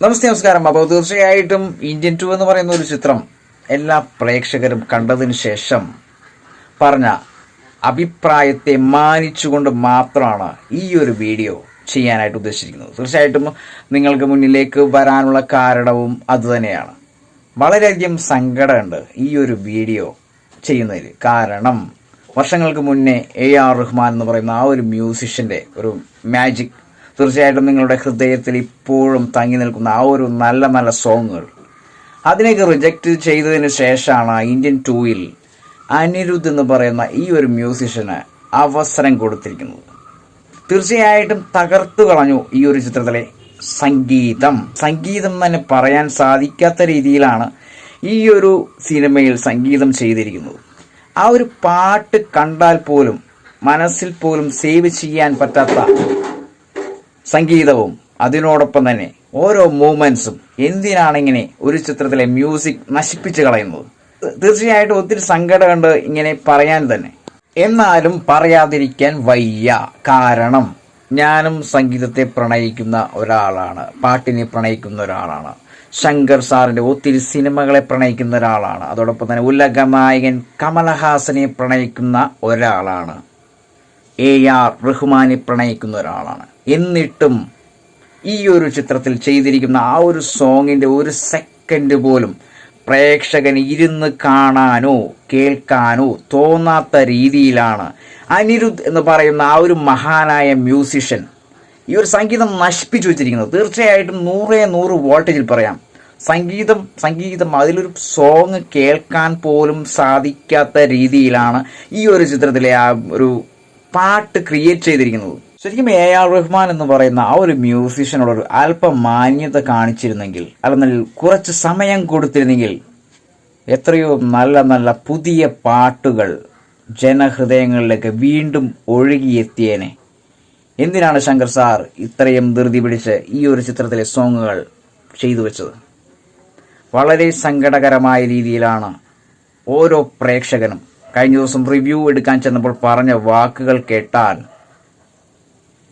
നമസ്തേ നമസ്കാരം. അപ്പോൾ തീർച്ചയായിട്ടും ഇന്ത്യൻ ടു എന്ന് പറയുന്ന ഒരു ചിത്രം എല്ലാ പ്രേക്ഷകരും കണ്ടതിന് ശേഷം പറഞ്ഞ അഭിപ്രായത്തെ മാനിച്ചുകൊണ്ട് മാത്രമാണ് ഈ ഒരു വീഡിയോ ചെയ്യാനായിട്ട് ഉദ്ദേശിച്ചിരിക്കുന്നത്. തീർച്ചയായിട്ടും നിങ്ങൾക്ക് മുന്നിലേക്ക് വരാനുള്ള കാരണവും അതുതന്നെയാണ് വളരെയധികം സങ്കടമുണ്ട് ഈ ഒരു വീഡിയോ ചെയ്യുന്നതിൽ. കാരണം വർഷങ്ങൾക്ക് മുന്നേ എ ആർ റഹ്മാൻ എന്ന് പറയുന്ന ആ ഒരു മ്യൂസിഷ്യന്റെ ഒരു മാജിക് തീർച്ചയായിട്ടും നിങ്ങളുടെ ഹൃദയത്തിൽ ഇപ്പോഴും തങ്ങി നിൽക്കുന്ന ആ ഒരു നല്ല നല്ല സോങ്ങുകൾ. അതിനെയൊക്കെ റിജക്റ്റ് ചെയ്തതിന് ശേഷമാണ് ഇന്ത്യൻ ടൂയിൽ അനിരുദ്ധ് എന്ന് പറയുന്ന ഈ ഒരു മ്യൂസിഷ്യന് അവസരം കൊടുത്തിരിക്കുന്നത്. തീർച്ചയായിട്ടും തകർത്തു കളഞ്ഞു ഈ ഒരു ചിത്രത്തിലെ സംഗീതം. സംഗീതം തന്നെ പറയാൻ സാധിക്കാത്ത രീതിയിലാണ് ഈ ഒരു സിനിമയിൽ സംഗീതം ചെയ്തിരിക്കുന്നത്. ആ ഒരു പാട്ട് കണ്ടാൽ പോലും മനസ്സിൽ പോലും സേവ് ചെയ്യാൻ പറ്റാത്ത സംഗീതവും അതിനോടൊപ്പം തന്നെ ഓരോ മൂവ്മെന്റ്സും എന്തിനാണ് ഇങ്ങനെ ഒരു ചിത്രത്തിലെ മ്യൂസിക് നശിപ്പിച്ചു കളയുന്നത്? തീർച്ചയായിട്ടും ഒത്തിരി സങ്കടമുണ്ട് ഇങ്ങനെ പറയാൻ തന്നെ. എന്നാലും പറയാതിരിക്കാൻ വയ്യ. കാരണം ഞാനും സംഗീതത്തെ പ്രണയിക്കുന്ന ഒരാളാണ്. പാട്ടിനെ പ്രണയിക്കുന്ന ഒരാളാണ്. ശങ്കർ സാറിന്റെ ഒത്തിരി സിനിമകളെ പ്രണയിക്കുന്ന ഒരാളാണ്. അതോടൊപ്പം തന്നെ ഉലക നായകൻ കമലഹാസനെ പ്രണയിക്കുന്ന ഒരാളാണ്. എ ആർ റഹ്മാനെ പ്രണയിക്കുന്ന ഒരാളാണ്. എന്നിട്ടും ഈ ഒരു ചിത്രത്തിൽ ചെയ്തിരിക്കുന്ന ആ ഒരു സോങ്ങിന്റെ ഒരു സെക്കൻഡ് പോലും പ്രേക്ഷകൻ ഇരുന്ന് കാണാനോ കേൾക്കാനോ തോന്നാത്ത രീതിയിലാണ് അനിരുദ്ധ് എന്ന് പറയുന്ന ആ ഒരു മഹാനായ മ്യൂസിഷ്യൻ ഈ ഒരു സംഗീതം നശിപ്പിച്ചു വെച്ചിരിക്കുന്നത്. തീർച്ചയായിട്ടും നൂറേ നൂറ് വോൾട്ടേജിൽ പറയാം. സംഗീതം സംഗീതം അതിലൊരു സോങ് കേൾക്കാൻ പോലും സാധിക്കാത്ത രീതിയിലാണ് ഈ ഒരു ചിത്രത്തിലെ ആ ഒരു പാട്ട് ക്രിയേറ്റ് ചെയ്തിരിക്കുന്നത്. ശരിക്കും എ ആർ റഹ്മാൻ എന്ന് പറയുന്ന ആ ഒരു മ്യൂസിഷ്യനോട് ഒരു അല്പം മാന്യത കാണിച്ചിരുന്നെങ്കിൽ അല്ലെന്നിൽ കുറച്ച് സമയം കൊടുത്തിരുന്നെങ്കിൽ എത്രയോ നല്ല നല്ല പുതിയ പാട്ടുകൾ ജനഹൃദയങ്ങളിലേക്ക് വീണ്ടും ഒഴുകിയെത്തിയേനെ. എന്തിനാണ് ശങ്കർ സാർ ഇത്രയും ധൃതി പിടിച്ച് ഈ ഒരു ചിത്രത്തിലെ സോങ്ങുകൾ ചെയ്തു വെച്ചത്? വളരെ സങ്കടകരമായ രീതിയിലാണ് ഓരോ പ്രേക്ഷകനും കഴിഞ്ഞ ദിവസം റിവ്യൂ എടുക്കാൻ ചെന്നപ്പോൾ പറഞ്ഞ വാക്കുകൾ കേട്ടാൽ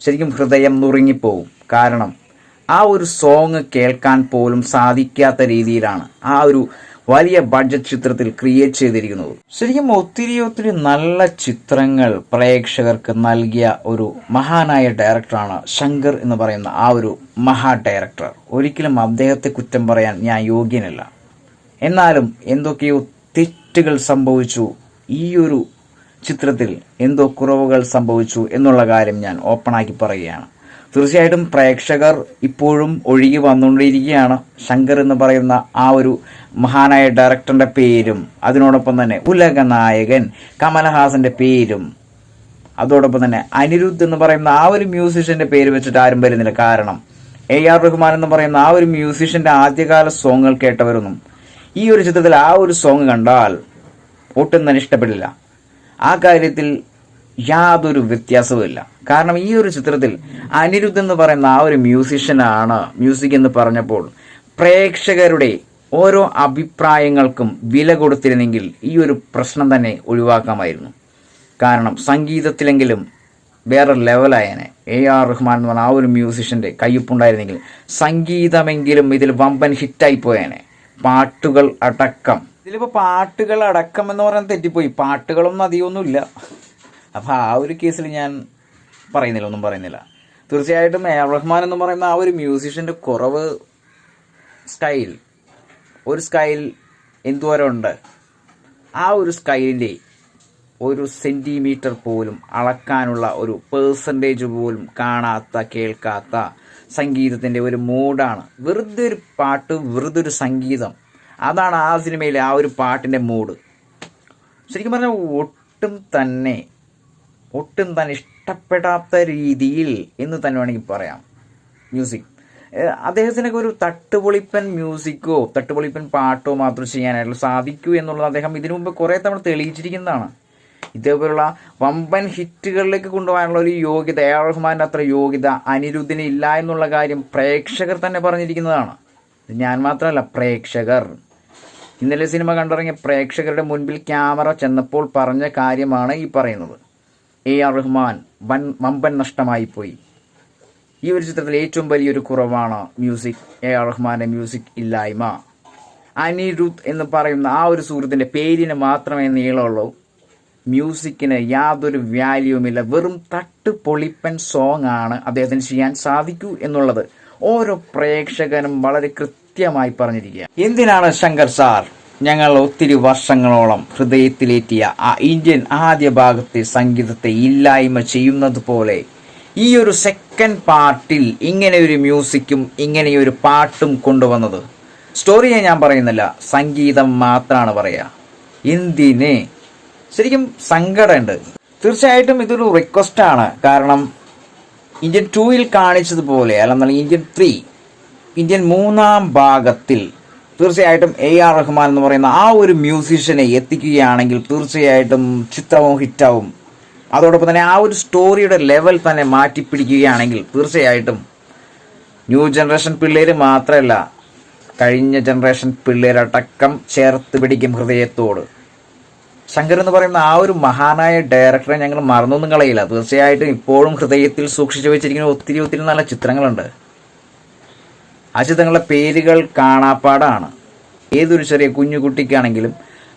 ശരിക്കും ഹൃദയം നുറുങ്ങിപ്പോവും. കാരണം ആ ഒരു സോങ് കേൾക്കാൻ പോലും സാധിക്കാത്ത രീതിയിലാണ് ആ ഒരു വലിയ ബഡ്ജറ്റ് ചിത്രത്തിൽ ക്രിയേറ്റ് ചെയ്തിരിക്കുന്നത്. ശരിക്കും ഒത്തിരി ഒത്തിരി നല്ല ചിത്രങ്ങൾ പ്രേക്ഷകർക്ക് നൽകിയ ഒരു മഹാനായ ഡയറക്ടറാണ് ശങ്കർ എന്ന് പറയുന്ന ആ ഒരു മഹാ ഡയറക്ടർ ഒരിക്കലും അദ്ദേഹത്തെ കുറ്റം പറയാൻ ഞാൻ യോഗ്യനല്ല. എന്നാലും എന്തൊക്കെയോ തെറ്റുകൾ സംഭവിച്ചു. ഈ ഒരു ചിത്രത്തിൽ എന്തോ കുറവുകൾ സംഭവിച്ചു എന്നുള്ള കാര്യം ഞാൻ ഓപ്പണാക്കി പറയുകയാണ്. തീർച്ചയായിട്ടും പ്രേക്ഷകർ ഇപ്പോഴും ഒഴുകി വന്നുകൊണ്ടിരിക്കുകയാണ്. ശങ്കർ എന്ന് പറയുന്ന ആ ഒരു മഹാനായ ഡയറക്ടറിന്റെ പേരും അതിനോടൊപ്പം തന്നെ ഉലക നായകൻ കമലഹാസന്റെ പേരും അതോടൊപ്പം തന്നെ അനിരുദ്ധ് എന്ന് പറയുന്ന ആ ഒരു മ്യൂസിഷ്യന്റെ പേര് വെച്ചിട്ട് ആരും വരുന്നില്ല. കാരണം എ ആർ റഹ്മാൻ എന്ന് പറയുന്ന ആ ഒരു മ്യൂസിഷ്യന്റെ ആദ്യകാല സോങ്ങുകൾ കേട്ടവരൊന്നും ഈ ഒരു ചിത്രത്തിൽ ആ ഒരു സോങ് കണ്ടാൽ ഒട്ടും ഇഷ്ടപ്പെടില്ല. ആ കാര്യത്തിൽ യാതൊരു വ്യത്യാസവുമില്ല കാരണം ഈ ഒരു ചിത്രത്തിൽ അനിരുദ്ധ് എന്ന് പറയുന്ന ആ ഒരു മ്യൂസിഷ്യനാണ് മ്യൂസിക് എന്ന് പറഞ്ഞപ്പോൾ പ്രേക്ഷകരുടെ ഓരോ അഭിപ്രായങ്ങൾക്കും വില കൊടുത്തിരുന്നെങ്കിൽ ഈ ഒരു പ്രശ്നം തന്നെ ഒഴിവാക്കാമായിരുന്നു. കാരണം സംഗീതത്തിലെങ്കിലും വേറെ ലെവലായനെ എ ആർ റഹ്മാൻ എന്ന് പറഞ്ഞ ആ ഒരു മ്യൂസിഷ്യന്റെ കയ്യൊപ്പുണ്ടായിരുന്നെങ്കിൽ സംഗീതമെങ്കിലും ഇതിൽ വമ്പൻ ഹിറ്റായി പോയേനെ. പാട്ടുകൾ അടക്കം ഇതിലിപ്പോൾ പാട്ടുകൾ അടക്കം എന്ന് പറഞ്ഞാൽ തെറ്റിപ്പോയി. പാട്ടുകളൊന്നും അധികമൊന്നുമില്ല. അപ്പോൾ ആ ഒരു കേസിൽ ഞാൻ പറയുന്നില്ല ഒന്നും പറയുന്നില്ല. തീർച്ചയായിട്ടും എ റഹ്മാൻ എന്ന് പറയുന്ന ആ ഒരു മ്യൂസിഷ്യന്റെ കുറവ് സ്റ്റൈൽ ഒരു സ്റ്റൈൽ എന്തോരം ഉണ്ട് ആ ഒരു സ്റ്റൈലിന്റെ ഒരു സെന്റിമീറ്റർ പോലും അളക്കാനുള്ള ഒരു പേഴ്സന്റേജ് പോലും കാണാത്ത കേൾക്കാത്ത സംഗീതത്തിന്റെ ഒരു മൂഡാണ് വെറുതെ ഒരു പാട്ട് വെറുതെ ഒരു സംഗീതം അതാണ് ആ സിനിമയിലെ ആ ഒരു പാട്ടിന്റെ മൂഡ്. ശരിക്കും പറഞ്ഞാൽ ഒട്ടും തന്നെ ഒട്ടും തന്നെ ഇഷ്ടപ്പെടാത്ത രീതിയിൽ എന്ന് തന്നെ വേണമെങ്കിൽ പറയാം. മ്യൂസിക്. അദ്ദേഹത്തിനൊക്കെ ഒരു തട്ടുപൊളിപ്പൻ മ്യൂസിക്കോ തട്ടുപൊളിപ്പൻ പാട്ടോ മാത്രം ചെയ്യാനായിട്ട് സാധിക്കൂ എന്നുള്ളത് അദ്ദേഹം ഇതിനു മുമ്പ് കുറേ തവണ തെളിയിച്ചിരിക്കുന്നതാണ്. ഇതേപോലുള്ള വമ്പൻ ഹിറ്റുകളിലേക്ക് കൊണ്ടുപോകാനുള്ള ഒരു യോഗ്യത എ ആർ റഹ്മാന്റെ അത്ര യോഗ്യത അനിരുദ്ധിന് ഇല്ല എന്നുള്ള കാര്യം പ്രേക്ഷകർ തന്നെ പറഞ്ഞിരിക്കുന്നതാണ്. ഞാൻ മാത്രമല്ല പ്രേക്ഷകർ. ഇന്നലെ സിനിമ കണ്ടിറങ്ങിയ പ്രേക്ഷകരുടെ മുൻപിൽ ക്യാമറ ചെന്നപ്പോൾ പറഞ്ഞ കാര്യമാണ് ഈ പറയുന്നത്. എ ആർ റഹ്മാൻ വൻ വമ്പൻ നഷ്ടമായി പോയി ഈ ഒരു ചിത്രത്തിൽ ഏറ്റവും വലിയൊരു കുറവാണ് മ്യൂസിക് എ ആർ റഹ്മാന്റെ മ്യൂസിക് ഇല്ലായ്മ. അനിരുദ്ധ് എന്ന് പറയുന്ന ആ ഒരു സുഹൃത്തിന്റെ പേരിന് മാത്രമേ നീളമുള്ളൂ. മ്യൂസിക്കിന് യാതൊരു വാല്യൂമില്ല. വെറും തട്ട് പൊളിപ്പൻ സോങ് ആണ് അദ്ദേഹത്തിന് ചെയ്യാൻ സാധിക്കൂ എന്നുള്ളത്. ഓരോ പ്രേക്ഷകനും വളരെ കൃത്യമായി പറഞ്ഞിരിക്കുക എന്തിനാണ് ശങ്കർ സാർ ഞങ്ങൾ ഒത്തിരി വർഷങ്ങളോളം ഹൃദയത്തിലേറ്റിയ ആ ഇന്ത്യൻ ആദ്യ ഭാഗത്തെ സംഗീതത്തെ ഇല്ലായ്മ ചെയ്യുന്നത് പോലെ ഈ ഒരു സെക്കൻഡ് പാർട്ടിൽ ഇങ്ങനെ ഒരു മ്യൂസിക്കും ഇങ്ങനെയൊരു പാട്ടും കൊണ്ടുവന്നത്? സ്റ്റോറിയെ ഞാൻ പറയുന്നില്ല സംഗീതം മാത്രമാണ് പറയുക എന്തിന്? ശരിക്കും സങ്കടമുണ്ട്. തീർച്ചയായിട്ടും ഇതൊരു റിക്വസ്റ്റാണ് കാരണം ഇന്ത്യൻ ടൂയിൽ കാണിച്ചതുപോലെ അല്ലെന്നാൽ ഇന്ത്യൻ ത്രീ ഇന്ത്യൻ മൂന്നാം ഭാഗത്തിൽ തീർച്ചയായിട്ടും എ ആർ റഹ്മാൻ എന്ന് പറയുന്ന ആ ഒരു മ്യൂസീഷ്യനെ എത്തിക്കുകയാണെങ്കിൽ തീർച്ചയായിട്ടും ചിത്രവും ഹിറ്റാവും. അതോടൊപ്പം തന്നെ ആ ഒരു സ്റ്റോറിയുടെ ലെവൽ തന്നെ മാറ്റിപ്പിടിക്കുകയാണെങ്കിൽ തീർച്ചയായിട്ടും ന്യൂ ജനറേഷൻ പിള്ളേർ മാത്രമല്ല കഴിഞ്ഞ ജനറേഷൻ പിള്ളേരടക്കം ചേർത്ത് പിടിക്കും ഹൃദയത്തോട്. ശങ്കർ എന്ന് പറയുന്ന ആ ഒരു മഹാനായ ഡയറക്ടറെ ഞങ്ങൾ മറന്നൊന്നും കളയില്ല. തീർച്ചയായിട്ടും ഇപ്പോഴും ഹൃദയത്തിൽ സൂക്ഷിച്ചു വെച്ചിരിക്കുന്ന ഒത്തിരി ഒത്തിരി നല്ല ചിത്രങ്ങളുണ്ട്. ആ പേരുകൾ കാണാപ്പാടാണ്. ഏതൊരു ചെറിയ കുഞ്ഞു കുട്ടിക്കാണെങ്കിലും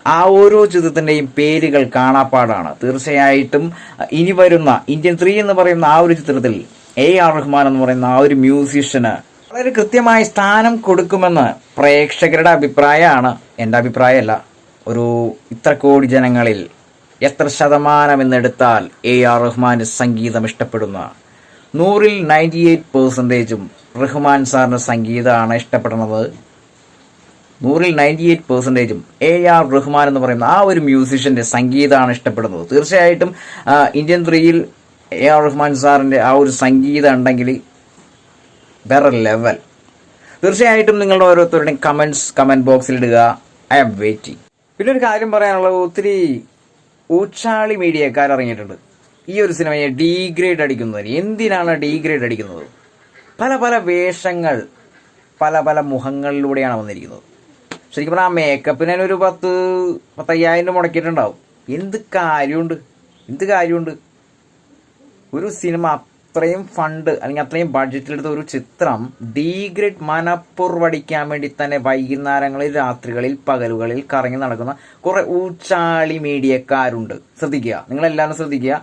ആ ഓരോ ചിത്രത്തിന്റെയും പേരുകൾ കാണാപ്പാടാണ്. തീർച്ചയായിട്ടും ഇനി വരുന്ന ഇന്ത്യൻ ത്രീ എന്ന് പറയുന്ന ആ ഒരു ചിത്രത്തിൽ എ ആർ റഹ്മാൻ എന്ന് പറയുന്ന ആ ഒരു മ്യൂസിഷ്യന് വളരെ കൃത്യമായി സ്ഥാനം കൊടുക്കുമെന്ന് പ്രേക്ഷകരുടെ അഭിപ്രായമാണ്. എന്റെ അഭിപ്രായമല്ല. ഒരു ഇത്ര കോടി ജനങ്ങളിൽ എത്ര ശതമാനം എന്നെടുത്താൽ എ ആർ റഹ്മാന്റെ സംഗീതം ഇഷ്ടപ്പെടുന്ന നൂറിൽ നയന്റി എയ്റ്റ് പെർസെന്റേജും റഹ്മാൻ സാറിന്റെ സംഗീതമാണ് ഇഷ്ടപ്പെടുന്നത്. നൂറിൽ നയന്റി എയ്റ്റ് പെർസെന്റേജും എ ആർ റഹ്മാൻ എന്ന് പറയുന്ന ആ ഒരു മ്യൂസിഷ്യന്റെ സംഗീതമാണ് ഇഷ്ടപ്പെടുന്നത്. തീർച്ചയായിട്ടും ഇന്ത്യൻ ത്രീയിൽ എ ആർ റഹ്മാൻ സാറിന്റെ ആ ഒരു സംഗീതം ഉണ്ടെങ്കിൽ വേറെ ലെവൽ തീർച്ചയായിട്ടും നിങ്ങളുടെ ഓരോരുത്തരുടെയും കമൻസ് കമന്റ് ബോക്സിൽ ഇടുക. ഐ ആം വെയിറ്റിംഗ് പിന്നെ ഒരു കാര്യം പറയാനുള്ളത് ഒത്തിരി ഊച്ചാളി മീഡിയക്കാർ ഇറങ്ങിയിട്ടുണ്ട്. ഈ ഒരു സിനിമയെ ഡീഗ്രേഡ് അടിക്കുന്നതിന്. എന്തിനാണ് ഡീഗ്രേഡ് അടിക്കുന്നത്? പല പല വേഷങ്ങൾ പല പല മുഖങ്ങളിലൂടെയാണ് വന്നിരിക്കുന്നത്. ശരിക്കും പറഞ്ഞാൽ ആ മേക്കപ്പിന് തന്നെ ഒരു പത്ത് പത്തയ്യായിരം രൂപ മുടക്കിയിട്ടുണ്ടാവും. എന്ത് കാര്യമുണ്ട്? എന്ത് കാര്യമുണ്ട്? ഒരു സിനിമ അത്രയും ഫണ്ട് അല്ലെങ്കിൽ അത്രയും ബഡ്ജറ്റിലെടുത്ത ഒരു ചിത്രം ഡീഗ്രേഡ് മനപ്പുറവടിക്കാൻ വേണ്ടി തന്നെ വൈകുന്നേരങ്ങളിൽ രാത്രികളിൽ പകലുകളിൽ കറങ്ങി നടക്കുന്ന കുറേ ഊച്ചാളി മീഡിയക്കാരുണ്ട്. ശ്രദ്ധിക്കുക. നിങ്ങളെല്ലാവരും ശ്രദ്ധിക്കുക.